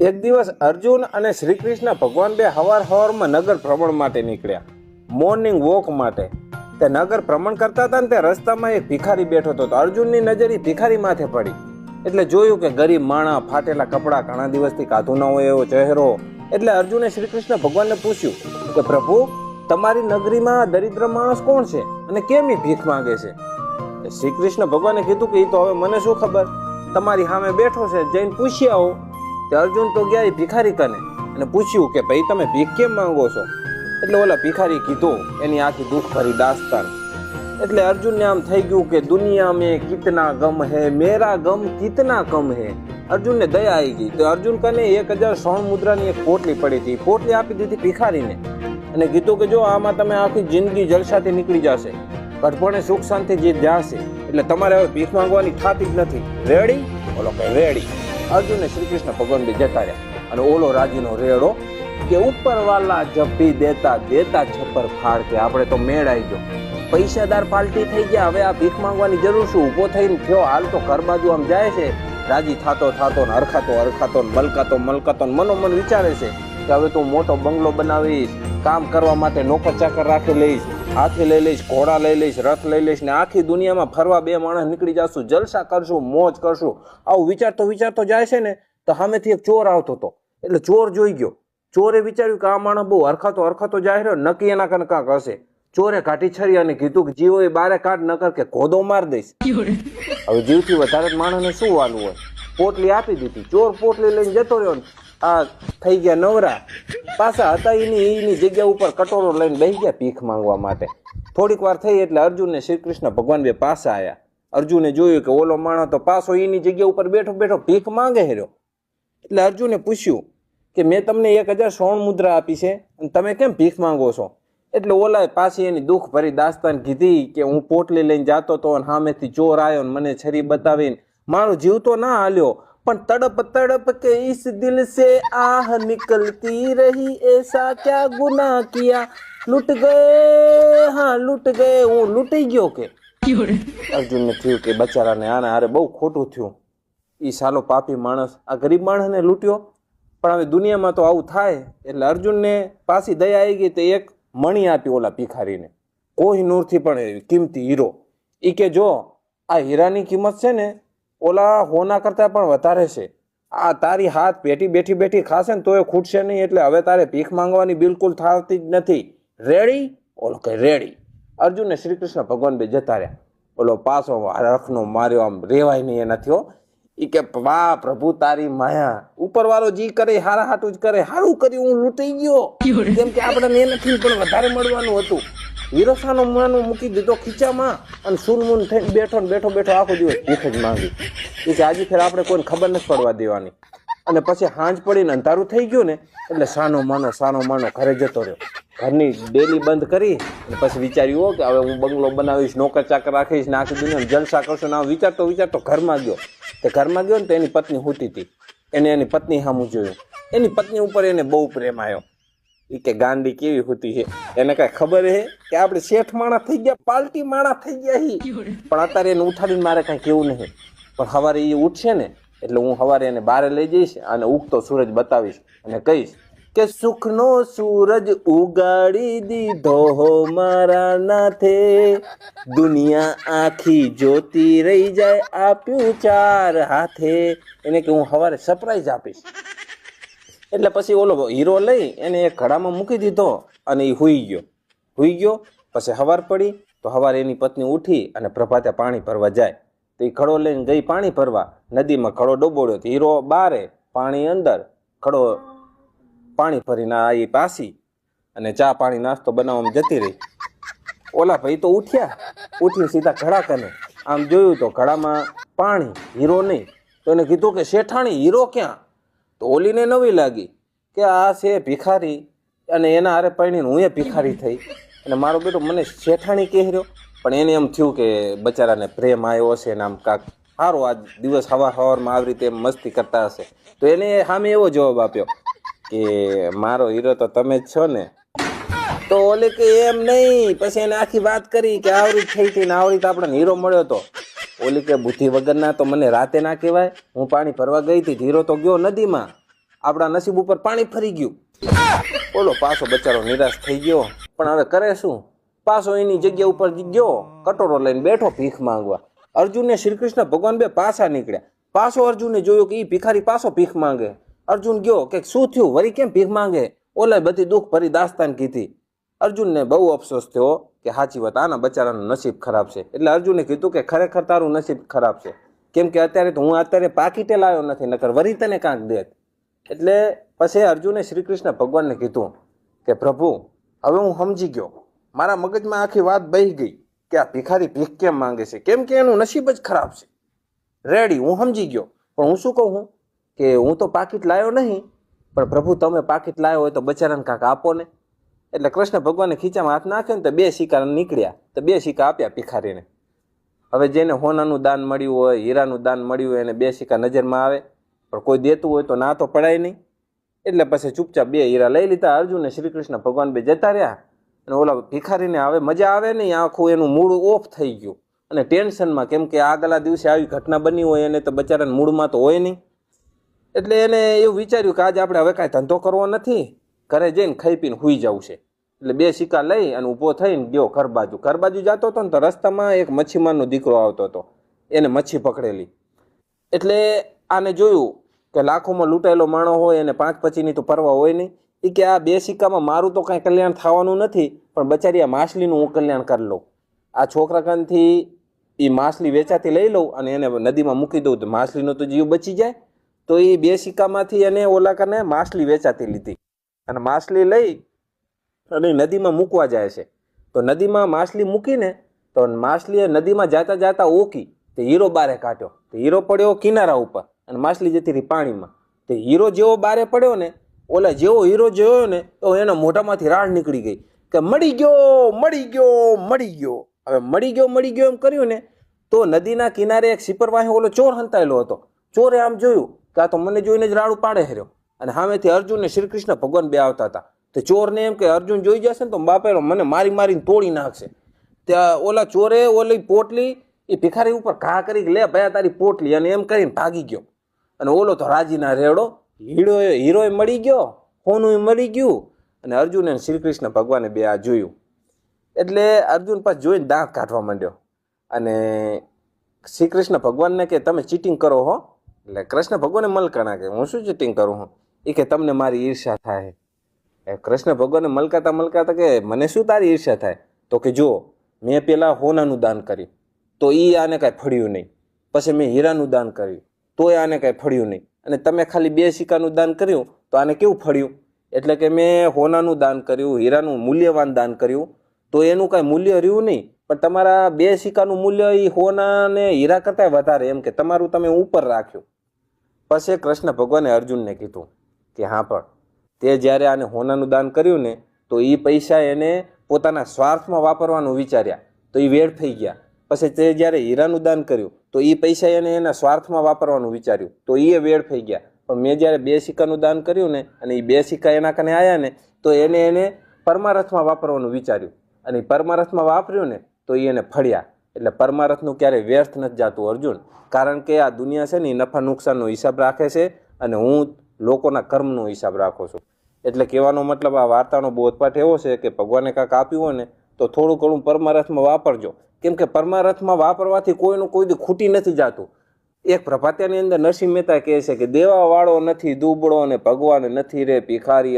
એક દિવસ અર્જુન અને શ્રી કૃષ્ણ ભગવાન બે હવાર હવારમાં નગર ભ્રમણ માટે નીકળ્યા. મોર્નિંગ વોક માટે. તે નગર ભ્રમણ કરતા હતા ને તે રસ્તામાં એક ભિખારી બેઠો હતો. અર્જુનની નજર ભિખારી માથે પડી. એટલે જોયું કે ગરીબ માણા ફાટેલા કપડાં ઘણા દિવસથી કાધું ન હોય એવો ચહેરો. એટલે અર્જુને શ્રી કૃષ્ણ ભગવાનને પૂછ્યું કે પ્રભુ, તમારી નગરીમાં દરિદ્ર માણસ કોણ છે અને કેમ એ ભીખ માંગે છે? શ્રી કૃષ્ણ ભગવાને કીધું કે એ તો હવે મને શું ખબર? તમારી સામે બેઠો છે, જઈને પૂછી આવો. તે અર્જુન તો ગયા એ ભિખારી કને અને પૂછ્યું કે ભાઈ, તમે ભીખ કેમ માંગો છો? એટલે ઓલા ભિખારી કીધું, એની આખી દુઃખ ભરી દાસ્તાન. એટલે અર્જુનને આમ થઈ ગયું કે દુનિયા મેં કિતના ગમ હે, મેરા ગમ કિતના કમ હે. અર્જુનને દયા આવી ગઈ. તો અર્જુન કને એક હજાર સોળ મુદ્રાની એક પોટલી પડી હતી. પોટલી આપી દીધી ભિખારીને. અને કીધું કે જો આમાં તમે આખી જિંદગી જલસાથી નીકળી જશે. કડપણે સુખ શાંતિ જે જાશે એટલે તમારે હવે ભીખ માંગવાની થાતી જ નથી. રેડી ઓલો કે રેડી અર્જુને શ્રી કૃષ્ણ ભગવાન બી જતા રહ્યા. અને ઓલો રાજીનો રેડો કે ઉપર વાલા જબ દેતા દેતા છપ્પર ફાડ કે આપણે તો મેળ આવી ગયો. પૈસાદાર પાલટી થઈ ગયા. હવે આ ભીખ માંગવાની જરૂર શું? ઊભો થઈને થયો. હાલ તો ઘર બાજુ આમ જાય છે. રાજી થાતો થાતો ને હરખાતો હરખાતો ને મલકાતો મલકાતો ને મનોમન વિચારે છે કે હવે તું મોટો બંગલો બનાવીશ, કામ કરવા માટે નોકર ચાકર રાખી લઈશ. હાથી લઈ લઈશ ઘોડા લઈ લઈશ રથ લઈ લઈશ ને આખી દુનિયામાં ફરવા બે માણસ નીકળી જશું જલસા કરશું મોજ કરશું. આવું વિચારતો વિચારતો જાય છે ને તો સામેથી એક ચોર આવતો હતો. એટલે ચોર જોઈ ગયો. ચોરે વિચાર્યું કે આ માણસ બહુ હરખાતો હરખાતો જાય રહ્યો નક્કી એના કને કાંક હશે. ચોરે કાઢી છરી અને કીધું કે જીવો એ બારે કાઢ નકર કે ઘોદો માર દઈશ. હવે જીવથી વધારે માણસને શું વાલું હોય? પોટલી આપી દીધી. ચોર પોટલી લઈને જતો રહ્યો ને આ થઈ ગયા નવરા. પાછા હતા એની એની જગ્યા ઉપર કટોરો લઈને બેસી ગયા ભીખ માંગવા માટે. થોડીક વાર થઈ એટલે અર્જુન ને શ્રી કૃષ્ણ ભગવાન બે પાછા આવ્યા અર્જુને જોયું કે ઓલો માણસ તો પાછો એની જગ્યા ઉપર બેઠો બેઠો ભીખ માંગે હેર્યો એટલે અર્જુને પૂછ્યું કે મેં તમને એક હજાર સોળ મુદ્રા આપી છે અને તમે કેમ ભીખ માંગો છો? એટલે ઓલાએ પાછી એની દુઃખ ભરી દાસ્તાન કીધી કે હું પોટલી લઈને જતો હતો અને સામેથી ચોર આવ્યો ને મને છરી બતાવીને, મારો જીવ તો ના હાલ્યો પણ તડપ તડપ કે ઇસ દિલ સે આહ નિકલતી રહી, એસા ક્યા ગુના કિયા? લૂટ ગયે, હા, લૂટ ગયે. હું લૂંટી ગયો કે? અર્જુનને થયું કે બચારાને આને હારે બહુ ખોટું થયું. ઈ સાલો પાપી માણસ. આ ગરીબ માણસને લૂંટ્યો. પણ હવે દુનિયામાં તો આવું થાય. એટલે અર્જુનને પાછી દયા આવી ગઈ તો એક મણી આપી ઓલા ભિખારીને. કોહિનૂરથી પણ કિંમતી હીરો. ઈ કે જો, આ હીરાની કિંમત છે ને ઓલા હોના કરતાં પણ વધારે છે. આ તારી હાથ પેટી બેઠી બેઠી ખાશે ને તો એ ખૂટશે નહીં એટલે હવે તારે ભીખ માંગવાની બિલકુલ થતી જ નથી. રેડી ઓલો કે રેડી અર્જુન ને શ્રી કૃષ્ણ ભગવાન બે જતા રહ્યા. ઓલો પાછો રખનો માર્યો આમ રેવાય નહીં એના થયો એ કે વાહ પ્રભુ તારી માયા. ઉપરવાળો જી કરે હારા હાટું જ કરે. હારું કર્યું હું લૂંટાઈ ગયો. કેમ કે આપણે નથી પણ વધારે મળવાનું હતું. હિરોસાનો માનો મૂકી દીધો, ખીચામાં, અને સુનમુન થઈને બેઠો ને બેઠો બેઠો આખો દિવસ ભીખ જ માંગી. એ કે આજે ફેર આપણે કોઈને ખબર નથી પડવા દેવાની. અને પછી હાંજ પડીને અંધારું થઈ ગયું ને, એટલે સાનો માનો સાનો માનો ઘરે જતો રહ્યો. ઘરની ડેલી બંધ કરી, અને પછી વિચાર્યું કે હવે હું બંગલો બનાવીશ, નોકર ચાકર રાખીશ, ને આખી દુનિયા જલસા કરશું, ને વિચારતો વિચારતો ઘરમાં ગયો. તે ઘરમાં ગયો ને તો એની પત્ની હોતી હતી. એને એની પત્ની સામું જોયું. એની પત્ની ઉપર એને બહુ પ્રેમ આવ્યો ઈ કે ગાંડી કેવી હોતી છે એને કઈ ખબર છે કે આપણે શેઠ માણા થઈ ગયા, પાલટી માણા થઈ ગયા હી. પણ અત્યારે એને ઉઠાડીને મારે કઈ કેવું નહીં. પણ સવારે એ ઉઠશે ને, એટલે હું સવારે એને બારે લઈ જઈશ અને ઉગતો સૂરજ બતાવીશ અને કહીશ કે સુખનો સૂરજ ઉગાડી દીધો હો મારા નાથે. દુનિયા આખી જોતી રહી જાય આપ્યું ચાર હાથે. એને કે હું સવારે સરપ્રાઈઝ આપીશ. એટલે પછી ઓલો હીરો લઈ એને એક ઘડામાં મૂકી દીધો અને એ હુઈ ગયો. હુઈ ગયો, પછી હવાર પડી, તો હવારે એની પત્ની ઉઠી અને પ્રભાતે પાણી ભરવા જાય. તો એ ખડો લઈને ગઈ પાણી ભરવા. નદીમાં ખડો ડોબોડ્યો તો હીરો બારે પાણી અંદર ખડો પાણી ભરીને આ પાસી અને ચા પાણી નાસ્તો બનાવવામાં જતી રહી. ઓલા ભાઈ તો ઉઠ્યા. ઉઠી સીધા ઘડા કને. આમ જોયું તો ઘડામાં પાણી, હીરો નહીં. તો એને કીધું કે, શેઠાણી, હીરો ક્યાં? તો ઓલીને નવી લાગી કે આ છે ભિખારી અને એના હારે પરણીને હું એ ભિખારી થઈ. અને મારો બેટો મને શેઠાણી કહેર્યો, પણ એને એમ થયું કે બચારાને પ્રેમ આવ્યો હશે ને આમ કાંક સારો આ દિવસ હવા હવારમાં આવી રીતે મસ્તી કરતા હશે. તો એને સામે એવો જવાબ આપ્યો કે મારો હીરો તો તમે જ છો ને. તો ઓલે કે એમ નહીં, પછી એને આખી વાત કરી કે આવરી થઈ હતી ને આવરી તો આપણને હીરો મળ્યો તો. ઓલી કે બુદ્ધિ વગરના તો મને રાતે ના કહેવાય. હું પાણી ભરવા ગઈ હતી, ધીરો તો ગયો નદીમાં. આપણા નસીબ ઉપર પાણી ફરી ગયું. ઓલો પાછો બચારો નિરાશ થઈ ગયો. પણ હવે કરે શું? પાછો એની જગ્યા ઉપર ગયો. કટોરો લઈને બેઠો ભીખ માંગવા. અર્જુનને શ્રી કૃષ્ણ ભગવાન બે પાછા નીકળ્યા. પાછો અર્જુને જોયું કે એ ભિખારી પાછો ભીખ માંગે. અર્જુન ગયો કે શું થયું? વળી કેમ ભીખ માંગે? ઓલે બધી દુઃખ ભરી દાસ્તાન કીધી. અર્જુનને બહુ અફસોસ થયો કે સાચી વાત, આના બચારાનું નસીબ ખરાબ છે. એટલે અર્જુને કીધું કે ખરેખર તારું નસીબ ખરાબ છે. કેમ કે અત્યારે તો હું અત્યારે પાકીટે લાવ્યો નથી, નકર વરી તને કાંક દેત. એટલે પછી અર્જુને શ્રી કૃષ્ણ ભગવાનને કીધું કે, પ્રભુ, હવે હું સમજી ગયો. મારા મગજમાં આખી વાત બહી ગઈ કે આ ભિખારી ભીખ કેમ માંગે છે? કેમ કે એનું નસીબ જ ખરાબ છે. રેડી હું સમજી ગયો. પણ હું શું કહું કે હું તો પાકીટ લાવ્યો નહીં. પણ પ્રભુ, તમે પાકીટ લાવ્યો હોય તો બચારાને કાંક આપો ને. એટલે કૃષ્ણ ભગવાને ખીચામાં હાથ નાખ્યો ને તો બે સિક્કા નીકળ્યા. તો બે સિક્કા આપ્યા ભિખારીને. હવે જેને હોનાનું દાન મળ્યું હોય, હીરાનું દાન મળ્યું હોય, એને બે સિક્કા નજરમાં આવે. પણ કોઈ દેતું હોય તો ના તો પડાય નહીં. એટલે પછી ચૂપચાપ બે હીરા લઈ લીધા. અર્જુન શ્રી કૃષ્ણ ભગવાન બે જતા રહ્યા. અને ઓલા ભિખારીને હવે મજા આવે નહીં. આખું એનું મૂડ ઓફ થઈ ગયું. અને ટેન્શનમાં કેમ કે આગલા દિવસે આવી ઘટના બની હોય એને તો બચારાના મૂળમાં તો હોય નહીં. એટલે એને એવું વિચાર્યું કે આજે આપણે હવે કાંઈ ધંધો કરવો નથી. ઘરે જઈને ખાઈ પીને હુઈ જવું છે. એટલે બે સિક્કા લઈ અને ઊભો થઈને ગયો ઘર બાજુ. ઘર બાજુ જતો હતો ને તો રસ્તામાં એક મચ્છીમારનો દીકરો આવતો હતો. એને મચ્છી પકડેલી. એટલે આને જોયું કે લાખોમાં લૂંટાયેલો માણો હોય અને પાંચ પછીની તો પરવા હોય નહીં. એ કે આ બે સિક્કામાં મારું તો કાંઈ કલ્યાણ થવાનું નથી, પણ બચારી આ માછલીનું હું કલ્યાણ કરી લઉં. આ છોકરા કાનથી એ માછલી વેચાતી લઈ લઉં અને એને નદીમાં મૂકી દઉં તો માછલીનો તો જીવ બચી જાય. તો એ બે સિક્કામાંથી એને ઓલા કને માછલી વેચાતી લીધી. અને માછલી લઈ અને નદીમાં મૂકવા જાય છે. તો નદીમાં માછલી મૂકીને તો માછલીએ નદીમાં જાતા જાતા ઓકી તે હીરો બારે કાઢ્યો. તો હીરો પડ્યો કિનારા ઉપર અને માછલી જતી રહી પાણીમાં. તે હીરો જેવો બારે પડ્યો ને, ઓલા જેવો હીરો જોયો ને, તો એના મોઢામાંથી રાડ નીકળી ગઈ કે મળી ગયો મળી ગયો મળી ગયો. હવે મળી ગયો મળી ગયો એમ કર્યું ને, તો નદીના કિનારે એક સિપરવાહી ઓલો ચોર હંતાયેલો હતો. ચોરે આમ જોયું કે આ તો મને જોઈને જ રાડું પાડે હેર્યો. અને સામેથી અર્જુન ને શ્રી કૃષ્ણ ભગવાન બે આવતા હતા. તો ચોરને એમ કે, અર્જુન જોઈ જશે ને તો બાપે મને મારી મારીને તોડી નાખશે. ત્યાં ઓલા ચોરે ઓલી પોટલી એ ભિખારી ઉપર ઘા કરી લે ભયા તારી પોટલી. અને એમ કરીને ભાગી ગયો. અને ઓલો તો રાજીના રેડો હીરો હીરોય મળી ગયો હોનું મળી ગયું અને અર્જુન અને શ્રી કૃષ્ણ ભગવાને બે આ જોયું. એટલે અર્જુન પાસે જોઈને દાંત કાઢવા માંડ્યો. અને શ્રી કૃષ્ણ ભગવાનને કે, તમે ચીટિંગ કરો હો. એટલે કૃષ્ણ ભગવાને મલકાણા કે, હું શું ચીટિંગ કરું હું? એ કે તમને મારી ઈર્ષા થાય. એ કૃષ્ણ ભગવાને મલકાતા મલકાતા કે મને શું તારી ઈર્ષા થાય? તો કે જો મેં પહેલાં હોનાનું દાન કર્યું. તો એ આને કાંઈ ફળ્યું નહીં. પછી મેં હીરાનું દાન કર્યું. તોય આને કાંઈ ફળ્યું નહીં. અને તમે ખાલી બે સિક્કાનું દાન કર્યું, તો આને કેવું ફળ્યું? એટલે કે મેં હોનાનું દાન કર્યું, હીરાનું મૂલ્યવાન દાન કર્યું. તો એનું કાંઈ મૂલ્ય રહ્યું નહીં. પણ તમારા બે સિક્કાનું મૂલ્ય એ હોના અને હીરા કરતાં વધારે. એમ કે તમારું તમે ઉપર રાખ્યું. પછી કૃષ્ણ ભગવાને અર્જુનને કીધું કે હા પણ. તે જ્યારે આને હોનાનું દાન કર્યું ને, તો એ પૈસા એને પોતાના સ્વાર્થમાં વાપરવાનું વિચાર્યા. તો એ વેડ થઈ ગયા. પછી તે જ્યારે હીરાનું દાન કર્યું, તો એ પૈસા એને એના સ્વાર્થમાં વાપરવાનું વિચાર્યું. તો એ વેડ થઈ ગયા. પણ મેં જ્યારે બે સિક્કાનું દાન કર્યું ને, અને એ બે સિક્કા એના કને આવ્યા ને, તો એને એને પરમારથમાં વાપરવાનું વિચાર્યું. અને પરમારથમાં વાપર્યું ને, તો એ એને ફળ્યા. એટલે પરમારથનું ક્યારેય વ્યર્થ નથી જાતું અર્જુન. કારણ કે આ દુનિયા છે ને એ નફા નુકસાનનો હિસાબ રાખે છે. અને હું લોકોના કર્મનો હિસાબ રાખું છું. એટલે કહેવાનો મતલબ આ વાર્તાનો બોધપાઠ એવો છે કે ભગવાને કાંક આપ્યું હોય ને, તો થોડું ઘણું પરમારથમાં વાપરજો. કેમ કે પરમારથમાં વાપરવાથી કોઈનું કોઈ ખૂટી નથી જાતું. એક પ્રભાત્યાની અંદર નરસિંહ મહેતા કહે છે કે દેવાવાળો નથી, દુબળો અને ભગવાન નથી રે ભિખારી